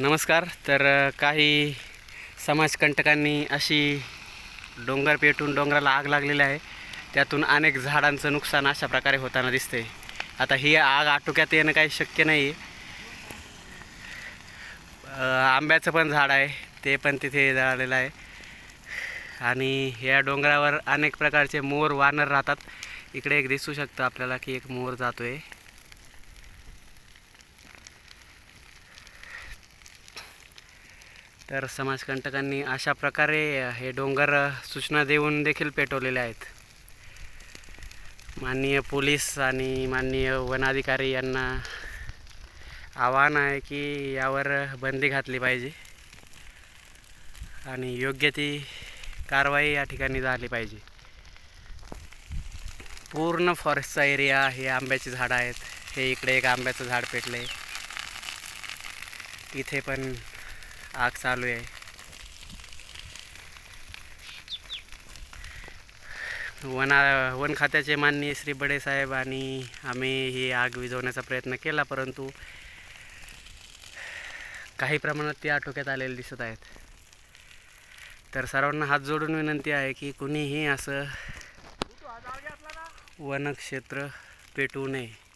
नमस्कार. तर काही समाजकंटकांनी अशी डोंगर पेटून डोंगराला आग लागलेली आहे. त्यातून अनेक झाडांचं नुकसान अशा प्रकारे होताना दिसते आता ही आग आटोक्यात येणं काही शक्य नाही. आहे आंब्याचं पण झाड आहे. ते पण तिथे जळालेलं आहे. आणि या डोंगरावर अनेक प्रकारचे मोर वानर राहतात. इकडे एक दिसू शकतं आपल्याला की एक मोर जातोय. तर समाजकंटकांनी अशा प्रकारे हे डोंगर सूचना देऊन देखील पेटवलेले आहेत. माननीय पोलीस आणि माननीय वनाधिकारी यांना आव्हान आहे की यावर बंदी घातली पाहिजे आणि योग्य ती कारवाई या ठिकाणी झाली पाहिजे. पूर्ण फॉरेस्टचा एरिया हे आंब्याची झाडं आहेत. हे इकडे एक आंब्याचं झाड पेटलं आहे इथे पण आग चालू आहे. वना वन खात्याचे माननीय श्री बडे साहेब आणि आम्ही ही आग विझवण्याचा प्रयत्न केला परंतु काही प्रमाणात ती आटोक्यात आलेली दिसत आहेत. तर सर्वांना हात जोडून विनंती आहे की कुणीही असं वनक्षेत्र पेटवू नये.